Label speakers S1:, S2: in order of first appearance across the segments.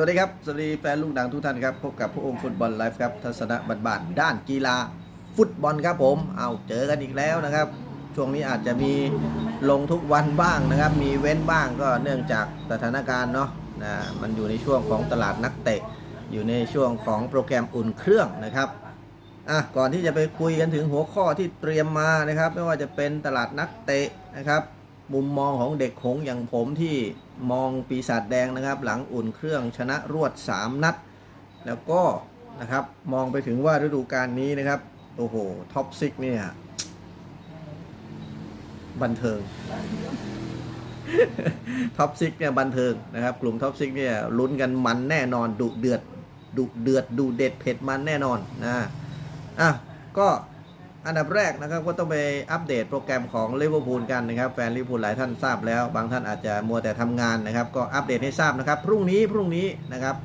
S1: สวัสดีครับ สวัสดีแฟนลูกดังทุกท่านครับ พบกับพระองค์ฟุตบอลไลฟ์ครับ ทัศนะบันๆด้านกีฬาฟุตบอลครับผม เอาเจอกันอีกแล้วนะครับ ช่วงนี้อาจจะมีลงทุกวันบ้างนะครับ มีเว้นบ้างก็เนื่องจากสถานการณ์เนาะนะ มันอยู่ในช่วงของตลาดนักเตะ อยู่ในช่วงของโปรแกรมอุ่นเครื่องนะครับอะก่อนที่จะไปคุยกันถึงหัวข้อที่เตรียมมานะครับ ไม่ว่าจะเป็นตลาดนักเตะนะครับ มุมมองของเด็กหงอย่างผมที่มองปีศาจแดงนะครับ หลังอุ่นเครื่องชนะรวด 3 นัด แล้วก็นะครับมองไปถึงว่าฤดูกาลนี้นะครับ โอ้โห ท็อปซิกเนี่ยบันเทิงท็อปซิกเนี่ยบันเทิงนะครับ กลุ่มท็อปซิกเนี่ยลุ้นกันมันแน่นอนดุเดือดดุเดือดดุเด็ดเผ็ดมันแน่นอนนะอะก็ อันดับแรกนะครับก็ต้องไปอัปเดตโปรแกรมของลิเวอร์พูลกันนะครับแฟนลิเวอร์พูลหลายท่านทราบแล้ว บางท่านอาจจะมัวแต่ทำงานนะครับ ก็อัปเดตให้ทราบนะครับ พรุ่งนี้พรุ่งนี้นะครับ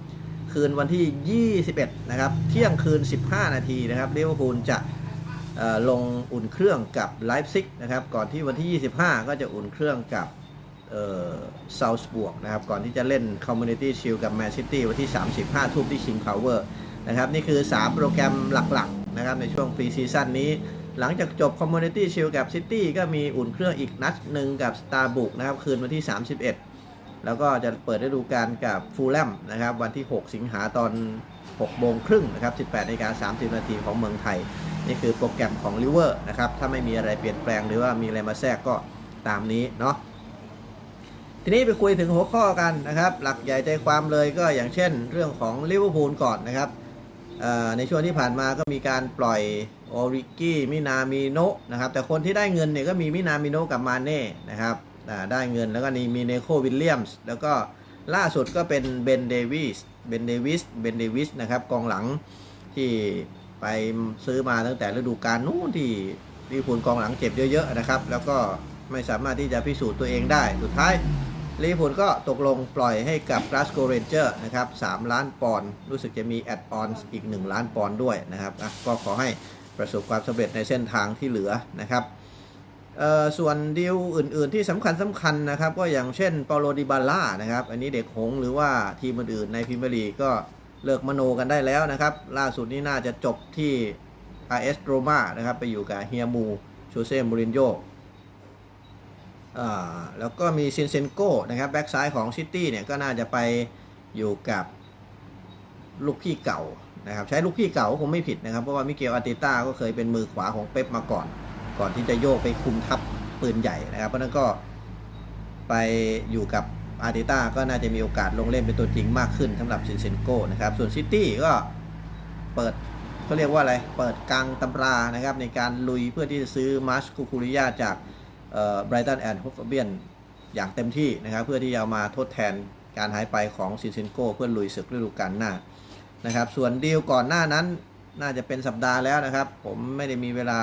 S1: คืนวันที่ 21 นะครับ เที่ยงคืน 15 นาทีนะครับลิเวอร์พูลจะลงอุ่นเครื่องกับไลฟ์ซิกนะครับ ก่อนที่วันที่ 25 ก็จะอุ่นเครื่องกับเซาส์บวกนะครับ ก่อนที่จะเล่นคอมมูนิตี้ชิลกับแมนซิตี้วันที่ 35 ทุ่มที่ชิงพาวเวอร์นะครับ นี่คือ 3 โปรแกรมหลักๆ นะครับในช่วงปีซีซั่นนี้ หลังจากจบคอมมูนิตี้ชิลกับซิตี้ก็มีอุ่นเครื่องอีกนัดหนึ่งกับสตาร์บุกนะครับคืนวันที่ 31 แล้วก็จะเปิดฤดูกาลกับฟูลแลมนะครับวันที่ 6 สิงหาตอน 6 โมงครึ่งนะครับ 18นาฬิกา30 นาทีของเมืองไทย นี่คือโปรแกรมของลิเวอร์นะครับถ้าไม่มีอะไรเปลี่ยนแปลงหรือว่ามีอะไรมาแทรกก็ตามนี้เนาะทีนี้ไปคุยถึงหัวข้อกันนะครับ หลักใหญ่ใจความเลยก็อย่างเช่น เรื่องของลิเวอร์พูลก่อนนะครับ ในช่วงที่ผ่านมาก็มีการปล่อยโอริกี้มินามิโนะนะครับ แต่คนที่ได้เงินเนี่ยก็มีมินามิโนะกับมาเน่นะครับได้เงินแล้วก็นี่มีเนโควิลเลียมส์แล้วก็ล่าสุดก็เป็นเบนเดวิสเบนเดวิสเบนเดวิสนะครับกองหลังที่ไปซื้อมาตั้งแต่ฤดูกาลนู้นที่ลิเวอร์พูลกองหลังเจ็บเยอะๆนะครับ แล้วก็ไม่สามารถที่จะพิสูจน์ตัวเองได้สุดท้าย ลิเวอร์พูลก็ตกลงปล่อยให้กับ g l a s g o w Ranger นะครับ 3 ล้านปอนด์รู้สึกจะมีแอดออนอีก 1 ล้านปอนด์ด้วยนะครับก็ขอให้ประสบความสำเร็จในเส้นทางที่เหลือนะครับส่วนดีลอื่นๆที่สำคัญสำคัญนะครับ ก็อย่างเช่นเปาโลดิบาล่านะครับ อันนี้เด็กหงหรือว่าทีมอื่นๆในพรีเมียร์ลีกก็เลิกมโนกันได้แล้วนะครับ ล่าสุดนี้น่าจะจบที่ RS Roma นะครับ ไปอยู่กับเฮียมู โชเซ่มูรินโญ่ แล้วก็มีซินเซนโก้นะครับแบ็กซ้ายของซิตี้เนี่ยก็น่าจะไปอยู่กับลูกพี่เก่านะครับใช้ลูกพี่เก่าก็คงไม่ผิดนะครับ เพราะว่ามิเกลอาร์เตต้าก็เคยเป็นมือขวาของเป๊ปมาก่อน ก่อนที่จะโยกไปคุมทัพปืนใหญ่นะครับ เพราะนั้นก็ไปอยู่กับอาร์เตต้าก็น่าจะมีโอกาสลงเล่นเป็นตัวจริงมากขึ้นสำหรับซินเซนโก้นะครับ ส่วนซิตี้ก็เปิดเขาเรียกว่าอะไร เปิดกลางตำรานะครับในการลุยเพื่อที่จะซื้อมาร์ชคูคูริยาจาก ไบรตันแอนด์ฮฟเบียนอย่างเต็มที่นะครับเพื่อที่จะมาทดแทนการหายไปของซินเซนโกเพื่อลุยศึกฤดูกาลหน้านะครับส่วนดีลก่อนหน้านั้นน่าจะเป็นสัปดาห์แล้วนะครับ ผมไม่ได้มีเวลา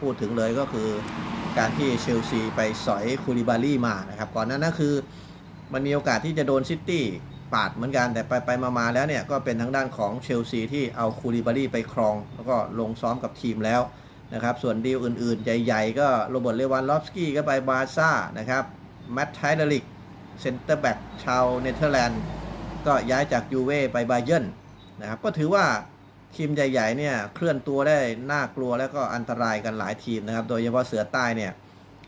S1: พูดถึงเลยก็คือการที่เชลซีไปสอยคูลิบาลี่มานะครับก่อนหนั้นนะคือมันมีโอกาสที่จะโดนซิตี้ปาดเหมือนกันแต่ไปไปมามาแล้วเนี่ยก็เป็นทางด้านของเชลซีที่เอาคูลิบาลี่ไปครอง แล้วก็ลงซ้อมกับทีมแล้ว นะครับส่วนดีลอื่นๆ ใหญ่ๆ ก็โรเบิร์ตเลวานลอฟสกี้ก็ไปบาร์ซ่านะครับแมตต์ไทเดลิกเซนเตอร์แบ็กชาวเนเธอร์แลนด์ก็ย้ายจากยูเว่ไปบาเยิร์นนะครับก็ถือว่าทีมใหญ่ๆเนี่ยเคลื่อนตัวได้น่ากลัวแล้วก็อันตรายกันหลายทีมนะครับโดยเฉพาะเสือใต้เนี่ย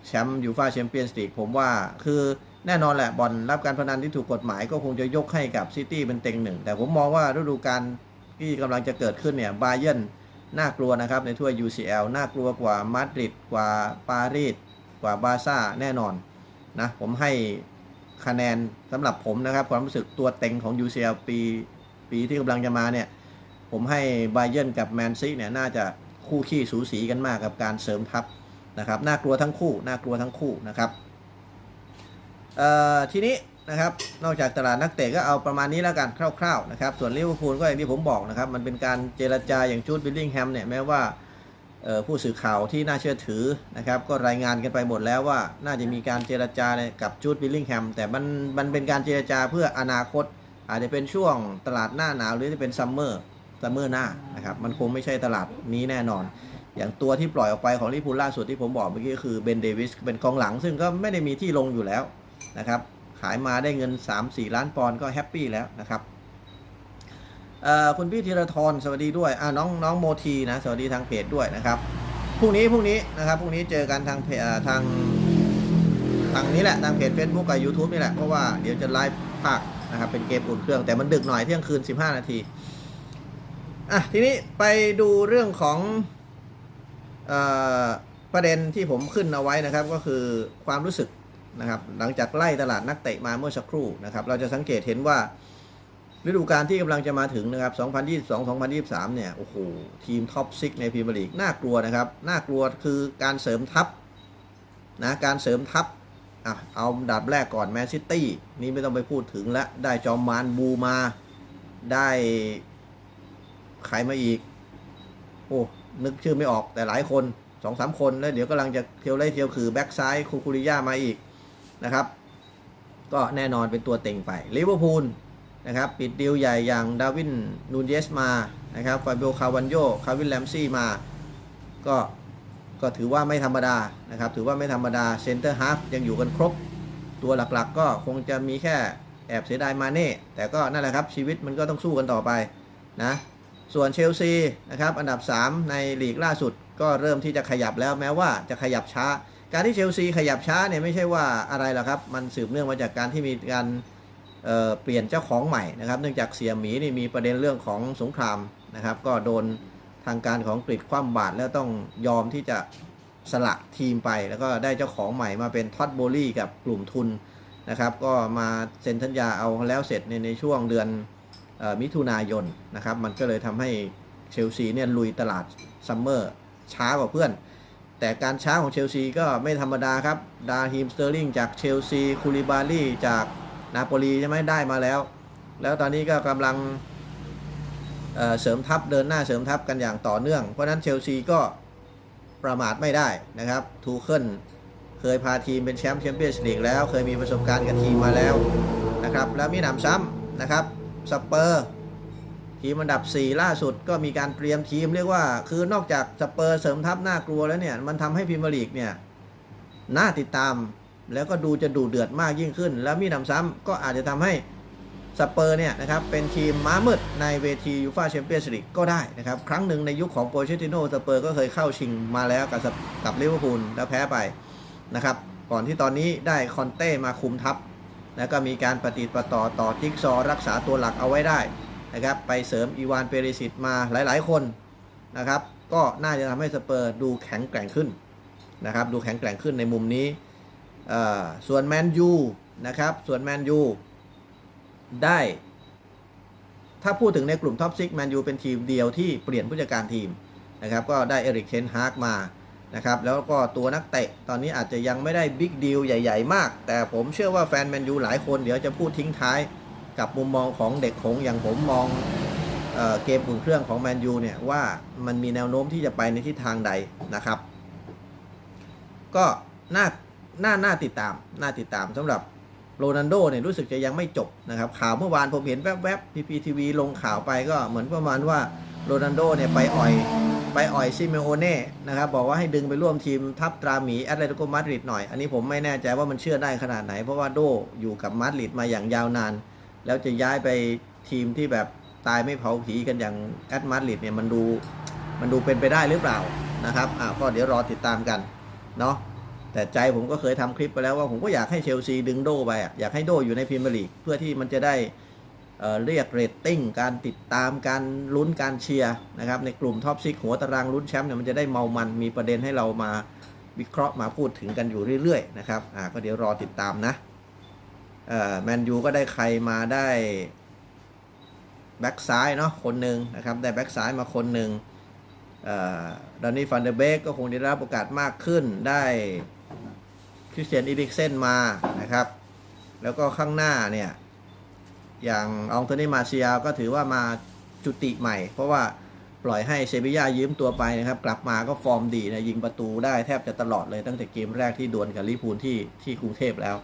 S1: แชมป์ยูฟาแชมเปี้ยนส์ลีกผมว่าคือแน่นอนแหละบอลรับการพนันที่ถูกกฎหมายก็คงจะยกให้กับซิตี้เป็นเต็งหนึ่ง แต่ผมมองว่าฤดูกาลที่กำลังจะเกิดขึ้นเนี่ยบาเยิร์น น่ากลัวนะครับในถ้วย UCL น่ากลัวกว่ามาดริดกว่าปารีสกว่าบาร์ซ่าแน่นอนนะผมให้คะแนนสำหรับผมนะครับ ความรู้สึกตัวเต็งของ UCL ปีปีที่กำลังจะมาเนี่ยผมให้ไบเยนกับแมนซีเนี่ยน่าจะคู่ขี้สูสีกันมากกับการเสริมทัพนะครับน่ากลัวทั้งคู่น่ากลัวทั้งคู่นะครับทีนี้ นะครับ นอกจากตลาดนักเตะก็เอาประมาณนี้แล้วกันคร่าวๆนะครับ ส่วนลิเวอร์พูลก็อย่างที่ผมบอกนะครับ มันเป็นการเจรจาอย่างจูดบิลลิงแฮมเนี่ยแม้ว่าผู้สื่อข่าวที่น่าเชื่อถือนะครับ ก็รายงานกันไปหมดแล้วว่าน่าจะมีการเจรจากับจูดบิลลิงแฮมแต่มันมันเป็นการเจรจาเพื่ออนาคต อาจจะเป็นช่วงตลาดหน้าหนาวหรือจะเป็นซัมเมอร์ซัมเมอร์หน้านะครับมันคงไม่ใช่ตลาดนี้แน่นอน อย่างตัวที่ปล่อยออกไปของลิเวอร์พูลล่าสุดที่ผมบอกเมื่อกี้ก็คือเบนเดวิสเป็นกองหลัง ซึ่งก็ไม่ได้มีที่ลงอยู่แล้วนะครับ ขายมาได้เงิน 3-4 ล้านปอนด์ก็แฮปปี้แล้วนะครับคุณพี่ธีรทรสวัสดีด้วยน้องน้องโมทีนะสวัสดีทางเพจด้วยนะครับพรุ่งนี้พรุ่งนี้นะครับพรุ่งนี้เจอกันทางเพจทางทางนี้แหละทางเพจ Facebook กับ YouTube นี่แหละเพราะว่าเดี๋ยวจะไลฟ์ภาคนะครับเป็นเกมอุ่นเครื่องแต่มันดึกหน่อยเที่ยงคืน 15 นาทีอะทีนี้ไปดูเรื่องของอประเด็นที่ผมขึ้นเอาไว้นะครับ ก็คือความรู้สึก นะครับหลังจากไล่ตลาดนักเตะมาเมื่อสักครู่นะครับเราจะสังเกตเห็นว่าฤดูกาลที่กำลังจะมาถึงนะครับ 2022-2023 เนี่ย โอ้โห ทีมท็อปซิกในพรีเมียร์ลีกน่ากลัวนะครับ น่ากลัวคือการเสริมทัพนะ การเสริมทัพอะเอาดับแรกก่อนแมนซิตี้นี่ไม่ต้องไปพูดถึงแล้วได้จอมมานบูมา ได้ใครมาอีก โอ้ นึกชื่อไม่ออกแต่หลายคนสองสามคน แล้วเดี๋ยวกำลังจะเที่ยวไล่เที่ยวคือแบ็กซ้ายคูคูริยามาอีก นะครับ ก็แน่นอนเป็นตัวเต็งไปลิเวอร์พูลนะครับปิดดีลใหญ่อย่างดาวินนูนเยสมานะครับฟาเบลคาวันโยคาวินแลมซี่มาก็ก็ถือว่าไม่ธรรมดานะครับถือว่าไม่ธรรมดาเซนเตอร์ฮาฟยังอยู่กันครบ ตัวหลักๆ ก็คงจะมีแค่แอบเสียดายมาเน่แต่ก็นั่นแหละครับชีวิตมันก็ต้องสู้กันต่อไปนะส่วนเชลซีนะครับอันดับ 3 ในลีกล่าสุดก็เริ่มที่จะขยับแล้วแม้ว่าจะขยับช้า การที่เชลซีขยับช้าเนี่ยไม่ใช่ว่าอะไรหรอกครับ มันสืบเนื่องมาจากการที่มีการเเปลี่ยนเจ้าของใหม่นะครับ เนื่องจากเสียหมีนี่มีประเด็นเรื่องของสงครามนะครับ ก็โดนทางการของกรีกคว่ำบาตรแล้วต้องยอมที่จะสละทีมไป แล้วก็ได้เจ้าของใหม่มาเป็นท็อตโบลี่กับกลุ่มทุนนะครับ ก็มาเซ็นสัญญาเอาแล้วเสร็จในในช่วงเดือนออมิถุนายนนะครับ มันก็เลยทำให้เชลซีเนี่ยลุยตลาดซัมเมอร์ช้ากว่าเพื่อน แต่การช้าของเชลซีก็ไม่ธรรมดาครับ ดาฮิมสเตอร์ลิงจากเชลซีคูลิบาลีจากนาโปลีใช่ไหมได้มาแล้ว แล้วตอนนี้ก็กำลังเเสริมทัพเดินหน้าเสริมทัพกันอย่างต่อเนื่อง เพราะฉะนั้นเชลซีก็ประมาทไม่ได้นะครับ ทูเคิลเคยพาทีมเป็นแชมป์แชมเปี้ยนส์ลีกแล้ว เคยมีประสบการณ์กับทีมมาแล้วนะครับ แล้วมีหนำซ้ำนะครับ สเปอร์ ทีมอันดับ 4 ล่าสุดก็มีการเตรียมทีมเรียกว่า คือนอกจากสเปอร์เสริมทัพน่ากลัวแล้วเนี่ย มันทำให้พรีเมียร์ลีกเนี่ยน่าติดตามแล้วก็ดูจะดูเดือดมากยิ่งขึ้น แล้วมีหนำซ้ำก็อาจจะทำให้สเปอร์เนี่ยนะครับเป็นทีมม้ามืดในเวทียูฟาแชมเปี้ยนส์ลีกก็ได้นะครับครั้งหนึ่งในยุคของโปรเชติโนสเปอร์ก็เคยเข้าชิงมาแล้วกับกับลิเวอร์พูลแล้วแพ้ไปนะครับก่อนที่ตอนนี้ได้คอนเต้มาคุมทัพ แล้วก็มีการปฏิประต่อต่อจิ๊กซอว์รักษาตัวหลักเอาไว้ได้ นะครับไปเสริมอีวานเปริสิตมาหลาย ๆ คนนะครับ ก็น่าจะทำให้สเปอร์ดูแข็งแกร่งขึ้นนะครับดูแข็งแกร่งขึ้นในมุมนี้ส่วนแมนยูนะครับส่วนแมนยูได้ ถ้าพูดถึงในกลุ่มท็อปซิกแมนยูเป็นทีมเดียวที่เปลี่ยนผู้จัดการทีมนะครับก็ได้เอริกเชนฮาร์กมานะครับแล้วก็ตัวนักเตะตอนนี้อาจจะยังไม่ได้บิ๊กดีลใหญ่ ๆ มาก แต่ผมเชื่อว่าแฟนแมนยูหลายคนเดี๋ยวจะพูดทิ้งท้าย กับมุมมองของเด็กหงส์อย่างผมมองเออเกมอุ่นเครื่องของแมนยูเนี่ยว่ามันมีแนวโน้มที่จะไปในทิศทางใดนะครับ ก็น่าน่าน่าติดตามน่าติดตามสำหรับโรนัลโดเนี่ยรู้สึกจะยังไม่จบนะครับ ข่าวเมื่อวานผมเห็นแวบๆพีพีทีวีลงข่าวไปก็เหมือนประมาณว่าโรนัลโดเนี่ยไปอ่อยไปอ่อยซิเมโอเน่นะครับบอกว่าให้ดึงไปร่วมทีมทัพตราหมีแอตเลติโกมาดริดหน่อย อันนี้ผมไม่แน่ใจว่ามันเชื่อได้ขนาดไหน เพราะว่าโดอยู่กับมาดริดมาอย่างยาวนาน แล้วจะย้ายไปทีมที่แบบตายไม่เผาผีกันอย่างแอตมาดริดเนี่ยมันดูมันดูเป็นไปได้หรือเปล่านะครับอ่าก็เดี๋ยวรอติดตามกันเนาะแต่ใจผมก็เคยทำคลิปไปแล้วว่าผมก็อยากให้เชลซีดึงโดไปอะอยากให้โดอยู่ในพรีเมียร์ลีกเพื่อที่มันจะได้เอ่อเรียกเรตติ้งการติดตามการลุ้นการเชียร์นะครับในกลุ่มท็อปซิกหัวตารางลุ้นแชมป์เนี่ยมันจะได้เมามันมีประเด็นให้เรามาวิเคราะห์มาพูดถึงกันอยู่เรื่อยๆนะครับอ่าก็เดี๋ยวรอติดตามนะ แมนยูก็ได้ใครมาได้แบ็กซ้ายเนาะคนหนึ่งนะครับได้แบ็กซ้ายมาคนหนึ่งดอนนี่ฟันเดเบกก็คงได้รับโอกาสมากขึ้นได้คริสเตียนอีริกเซนมานะครับ แล้วก็ข้างหน้าเนี่ย อย่างองโทนี่มาเซียก็ถือว่ามาจุติใหม่ เพราะว่าปล่อยให้เซบีย่ายืมตัวไปนะครับ กลับมาก็ฟอร์มดีนะยิงประตูได้แทบจะตลอดเลยตั้งแต่เกมแรกที่ดวลกับลิพูลที่ที่กรุงเทพแล้ว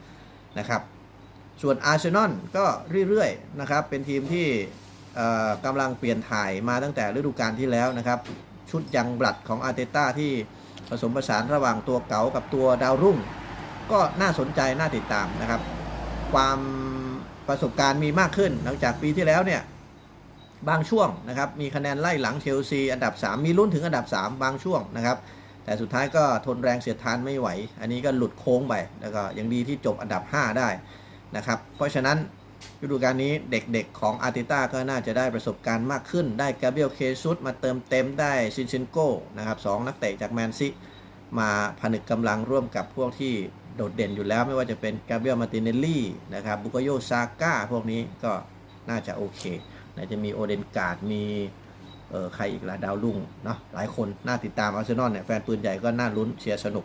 S1: นะครับ ส่วนอาร์เซนอลก็เรื่อยๆนะครับเป็นทีมที่กำลังเปลี่ยนถ่ายมาตั้งแต่ฤดูกาลที่แล้วนะครับ ชุดยังบลัดของอาร์เตต้าที่ผสมผสานระหว่างตัวเก๋ากับตัวดาวรุ่ง ก็น่าสนใจน่าติดตามนะครับ ความประสบการณ์มีมากขึ้น หลังจากปีที่แล้วเนี่ยบางช่วงนะครับมีคะแนนไล่หลังเชลซีอันดับ 3 มีลุ้นถึงอันดับ 3 บางช่วงนะครับ แต่สุดท้ายก็ทนแรงเสียดทานไม่ไหว อันนี้ก็หลุดโค้งไปแล้วก็ยังดีที่จบอันดับ 5 ได้ นะครับ เพราะฉะนั้นฤดูกาลนี้เด็กๆของอาร์ติต้าก็น่าจะได้ประสบการณ์มากขึ้น ได้กาเบรียลเคซุสมาเติมเต็มได้ซินเชนโกนะครับสองนักเตะจากแมนซีมาผนึกกำลังร่วมกับพวกที่โดดเด่นอยู่แล้วไม่ว่าจะเป็นกาเบรียลมาติเนลลี่นะครับบุกโยซาก้าพวกนี้ก็น่าจะโอเคไหนจะมีโอเดนการ์ดมีเออใครอีกล่ะดาวรุ่งเนาะหลายคนน่าติดตามอาร์เซนอลเนี่ยแฟนปืนใหญ่ก็น่าลุ้นเชียร์สนุก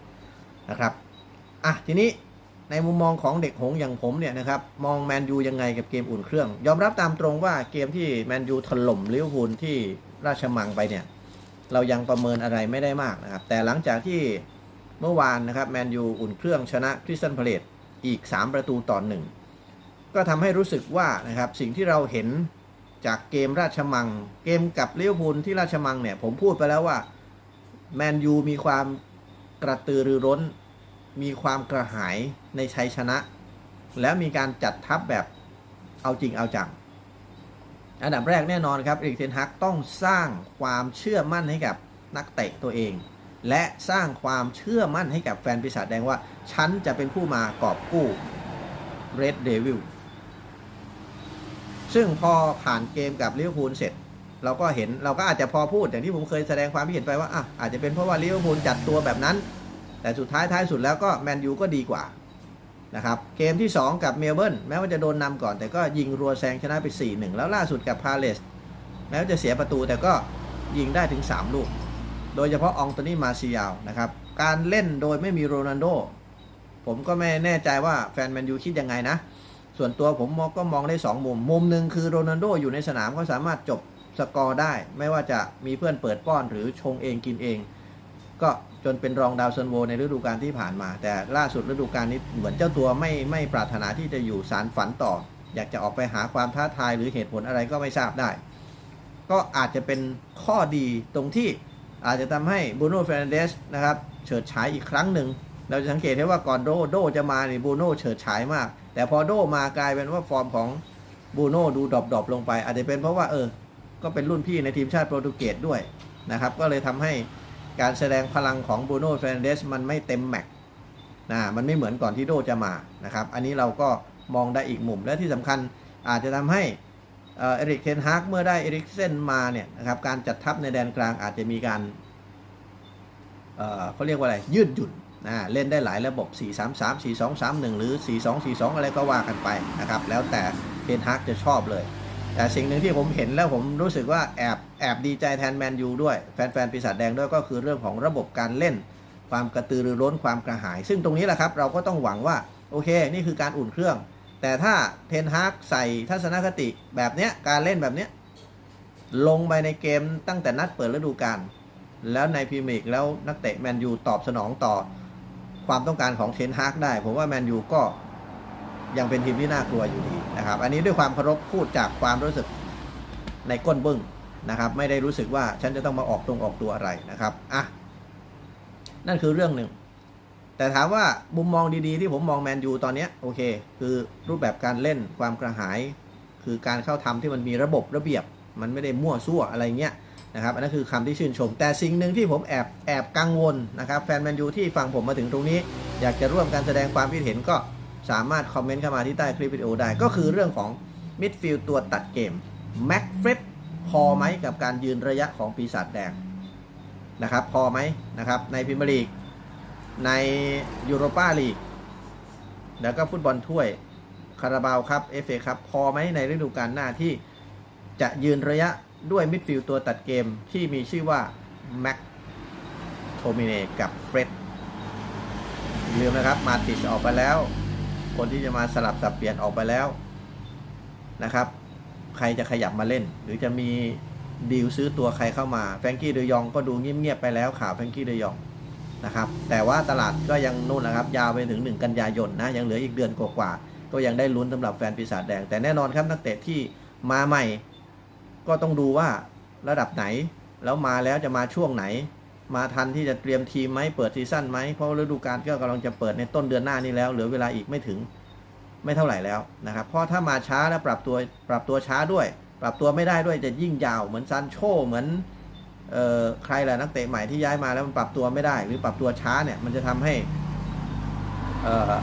S1: นะครับอะทีนี้ ในมุมมองของเด็กหงอย่างผมเนี่ยนะครับมองแมนยูยังไงกับเกมอุ่นเครื่อง ยอมรับตามตรงว่าเกมที่แมนยูถล่มลิเวอร์พูลที่ราชมังไปเนี่ย เรายังประเมินอะไรไม่ได้มากนะครับ แต่หลังจากที่เมื่อวานนะครับแมนยูอุ่นเครื่องชนะคริสตันพาเลตอีก 3 ประตูต่อหนึ่งก็ทำให้รู้สึกว่านะครับสิ่งที่เราเห็นจากเกมราชมัง เกมกับลิเวอร์พูลที่ราชมังเนี่ยผมพูดไปแล้วว่าแมนยูมีความกระตือรือร้น มีความกระหายในชัยชนะ แล้วมีการจัดทัพแบบเอาจริงเอาจัง อันดับแรกแน่นอนครับเอริกเทนฮักต้องสร้างความเชื่อมั่นให้กับนักเตะตัวเอง และสร้างความเชื่อมั่นให้กับแฟนปีศาจแดงว่า ฉันจะเป็นผู้มากอบกู้เรดเดวิลซึ่งพอผ่านเกมกับลิเวอร์พูลเสร็จ เราก็เห็นเราก็อาจจะพอพูดอย่างที่ผมเคยแสดงความคิดเห็นไปว่าอะอาจจะเป็นเพราะว่าลิเวอร์พูลจัดตัวแบบนั้น แต่สุดท้ายท้ายสุดแล้วก็แมนยูก็ดีกว่านะครับเกมที่ 2 กับเมลเบิร์นแม้ว่าจะโดนนำก่อน แต่ก็ยิงรัวแซงชนะไป 4-1 แล้วล่าสุดกับพาเลสแม้ว่าจะเสียประตูแต่ก็ยิงได้ถึง 3 ลูก โดยเฉพาะองโตนี่มาซิยาวนะครับการเล่นโดยไม่มีโรนัลโด ผมก็ไม่แน่ใจว่าแฟนแมนยูคิดยังไงนะ ส่วนตัวผมมองก็มองได้ 2 มุม มุมหนึ่งคือโรนัลโดอยู่ในสนามก็สามารถจบสกอร์ได้ ไม่ว่าจะมีเพื่อนเปิดป้อนหรือชงเองกินเอง ก็ จนเป็นรองดาวซันโวในฤดูกาลที่ผ่านมา แต่ล่าสุดฤดูกาลนี้เหมือนเจ้าตัวไม่ไม่ปรารถนาที่จะอยู่สารฝันต่อ อยากจะออกไปหาความท้าทายหรือเหตุผลอะไรก็ไม่ทราบได้ ก็อาจจะเป็นข้อดีตรงที่อาจจะทำให้บูโน่เฟรนเดสนะครับเฉิดฉายอีกครั้งหนึ่ง เราจะสังเกตได้ว่าก่อนโดโดจะมาเนี่ยบูโน่เฉิดฉายมาก แต่พอโดมากลายเป็นว่าฟอร์มของบูโน่ดูดรอปๆลงไป อาจจะเป็นเพราะว่าเออ ก็เป็นรุ่นพี่ในทีมชาติโปรตุเกสด้วยนะครับ ก็เลยทำให้ การแสดงพลังของบูโน่เฟรนเดสมันไม่เต็มแม็กซ์นะมันไม่เหมือนก่อนที่โดจะมานะครับ อันนี้เราก็มองได้อีกมุมและที่สำคัญอาจจะทำให้เออริกเทนฮากเมื่อได้เอริกเซนมาเนี่ยนะครับการจัดทัพในแดนกลางอาจจะมีการเอ่อเขาเรียกว่าอะไรยืดหยุ่นนะเล่นได้หลายระบบ 4 3 3 4 2 3 1 หรือ 4 2 4 2 อะไรก็ว่ากันไปนะครับ แล้วแต่เทนฮากจะชอบเลย แต่สิ่งหนึ่งที่ผมเห็นแล้วผมรู้สึกว่าแอบแอบดีใจแทนแมนยูด้วย แฟนๆปีศาจแดงด้วยก็คือเรื่องของระบบการเล่น ความกระตือรือร้นความกระหาย ซึ่งตรงนี้แหละครับ เราก็ต้องหวังว่าโอเค นี่คือการอุ่นเครื่อง แต่ถ้าเทนฮากใส่ทัศนคติแบบเนี้ยการเล่นแบบเนี้ยลงไปในเกมตั้งแต่นัดเปิดฤดูกาลแล้วในพรีเมียร์แล้วนักเตะแมนยูตอบสนองต่อ ความต้องการของเทนฮากได้ ผมว่าแมนยูก็ยังเป็นทีมที่น่ากลัวอยู่ดี นะครับ อันนี้ด้วยความเคารพพูดจากความรู้สึกในก้นบึ้งนะครับ ไม่ได้รู้สึกว่าฉันจะต้องมาออกตรงออกตัวอะไรนะครับอะนั่นคือเรื่องหนึ่ง แต่ถามว่ามุมมองดีๆ ที่ผมมองแมนยูตอนนี้โอเค คือรูปแบบการเล่นความกระหาย คือการเข้าทำที่มันมีระบบระเบียบ มันไม่ได้มั่วซั่วอะไรเงี้ยนะครับอันนั้นคือคำที่ชื่นชม แต่สิ่งหนึ่งที่ผมแอบแอบกังวลนะครับ แฟนแมนยูที่ฟังผมมาถึงตรงนี้ อยากจะร่วมการแสดงความคิดเห็นก็ สามารถคอมเมนต์เข้ามาที่ใต้คลิปวิดีโอได้ ก็คือเรื่องของมิดฟิลด์ตัวตัดเกมแม็กเฟรดพอไหมกับการยืนระยะของปีศาจแดงนะครับพอไหมนะครับในพรีเมียร์ลีกในยูโรปาลีกแล้วก็ฟุตบอลถ้วยคาราบาวครับเอฟเอครับพอไหมในฤดูกาลหน้าที่จะยืนระยะด้วยมิดฟิลด์ตัวตัดเกมที่มีชื่อว่าแม็กโทมิเนกับเฟร็ดลืมนะครับ มาติชออกไปแล้ว คนที่จะมาสลับสับเปลี่ยนออกไปแล้วนะครับ ใครจะขยับมาเล่น หรือจะมีดีลซื้อตัวใครเข้ามาแฟรงกี้เดยองก็ดูเงียบๆไปแล้วข่าวแฟรงกี้เดยองนะครับแต่ว่าตลาดก็ยังนู่นนะครับ ยาวไปถึง 1 กันยายนนะยังเหลืออีกเดือนกว่าๆก็ยังได้ลุ้นสำหรับแฟนปีศาจแดง แต่แน่นอนครับนักเตะที่มาใหม่ ก็ต้องดูว่าระดับไหน แล้วมาแล้วจะมาช่วงไหน มาทันที่จะเตรียมทีมไหมเปิดซีซั่นไหมเพราะฤดูกาลก็กำลังจะเปิดในต้นเดือนหน้านี้แล้วเหลือเวลาอีกไม่ถึงไม่เท่าไหร่แล้วนะครับเพราะถ้ามาช้าแล้วปรับตัวปรับตัวช้าด้วย ปรับตัวไม่ได้ด้วยจะยิ่งยาวเหมือนซันโชเหมือนเอ่อใครแหละนักเตะใหม่ที่ย้ายมาแล้วมันปรับตัวไม่ได้ หรือปรับตัวช้าเนี่ยมันจะทำให้เอ่อ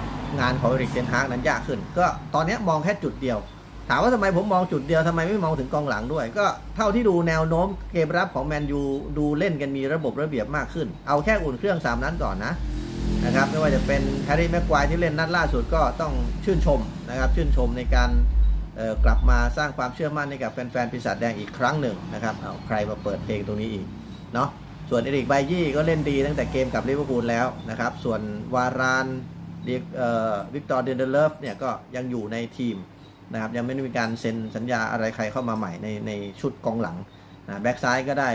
S1: งานของเอริกเทนฮากนั้นยากขึ้น ก็ตอนนี้มองแค่จุดเดียว ถามว่าทำไมผมมองจุดเดียวทำไมไม่มองถึงกองหลังด้วย ก็เท่าที่ดูแนวโน้มเกมรับของแมนยูดูเล่นกันมีระบบระเบียบมากขึ้น เอาแค่อุ่นเครื่อง3นัดก่อนนะนะครับไม่ว่าจะเป็นแฮร์รี่แม็กควายที่เล่นนัดล่าสุดก็ต้องชื่นชมนะครับชื่นชมในการกลับมาสร้างความเชื่อมั่นให้กับแฟนๆปีศาจแดงอีกครั้งหนึ่งนะครับเอาใครมาเปิดเพลงตรงนี้อีกเนาะส่วนเอริกไบยี่ก็เล่นดีตั้งแต่เกมกับลิเวอร์พูลแล้วนะครับส่วนวารานวิกตอร์เดนเดเลฟเนี่ยก็ยังอยู่ในทีม นะครับยังไม่ได้มีการเซ็นสัญญาอะไรใครเข้ามาใหม่ในในชุดกองหลังนะแบ็กซ้ายก็ได้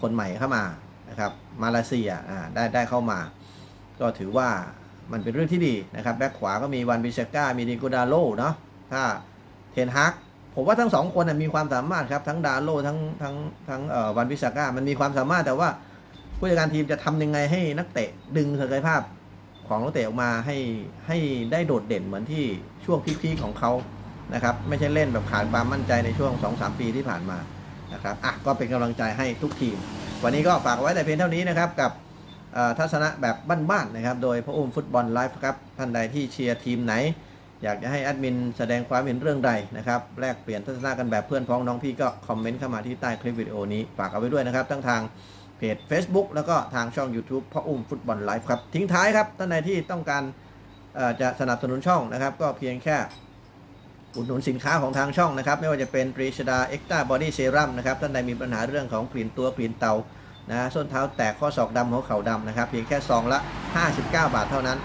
S1: คนใหม่เข้ามานะครับมาเลเซียอ่าได้ได้เข้ามา ก็ถือว่ามันเป็นเรื่องที่ดีนะครับแบ็กขวาก็มีวันบิชก้ามีดิโกดาโลเนาะถ้าเทนฮักผมว่าทั้งสองคนนะมีความสามารถครับทั้งดาโลทั้งทั้งทั้งเอ่อวันบิชก้ามันมีความสามารถแต่ว่าผู้จัดการทีมจะทำยังไงให้นักเตะดึงศักยภาพ ของนักเตะออกมาให้ให้ได้โดดเด่นเหมือนที่ช่วงพีคๆของเขานะครับไม่ใช่เล่นแบบขาดความมั่นใจในช่วง 2-3 ปีที่ผ่านมานะครับอะก็เป็นกำลังใจให้ทุกทีม วันนี้ก็ฝากไว้แต่เพียงเท่านี้นะครับกับทัศนะแบบบ้านๆนะครับ โดยพระอุ้มฟุตบอลไลฟ์ครับท่านใดที่เชียร์ทีมไหน อยากจะให้แอดมินแสดงความเห็นเรื่องใดนะครับแลกเปลี่ยนทัศนะกันแบบเพื่อนพ้องน้องพี่ก็คอมเมนต์เข้ามาที่ใต้คลิปวิดีโอนี้ฝากเอาไว้ด้วยนะครับทั้งทาง เพจ Facebook แล้วก็ทางช่อง YouTube พ่ออุ้มฟุตบอลไลฟ์ครับ ทิ้งท้ายครับท่านใดที่ต้องการจะสนับสนุนช่องนะครับ ก็เพียงแค่อุดหนุนสินค้าของทางช่องนะครับ ไม่ว่าจะเป็นปรีชดาเอ็กซ์ต a าบอดี้เซรั่มนะครับท่านใดมีปัญหาเรื่องของกลิ่นตัวกลิ่นเตานะส้นเท้าแตกข้อศอกดำหัวเข่าดำนะครับ เพียงแค่ซองละ 59 บาทเท่านั้น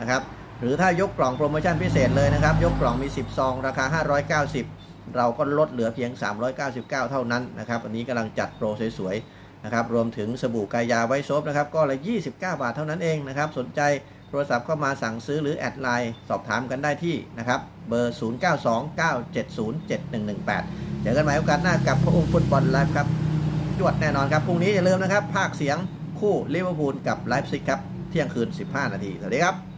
S1: นะครับหรือถ้ายกกล่องโปรโมชั่นพิเศษเลยนะครับ ยกกล่องมี 10 ซอง ราคา 590 เราก็ลดเหลือเพียง 399 เท่านั้นนะครับอันนี้กำลังจัดโปรสวยๆ นะครับรวมถึงสบู่กายาไวท์โซฟนะครับก็ละ29 บาทเท่านั้นเองนะครับสนใจโทรศัพท์เข้ามาสั่งซื้อหรือแอดไลน์สอบถามกันได้ที่นะครับเบอร์ 0929707118 เจอกันใหม่โอกาสหน้ากับพระองค์ฟุตบอลไลฟ์ครับจวดแน่นอนครับพรุ่งนี้อย่าลืมนะครับภาคเสียงคู่ลิเวอร์พูลกับไลฟ์ซิกครับเที่ยงคืน 15 นาทีสวัสดีครับ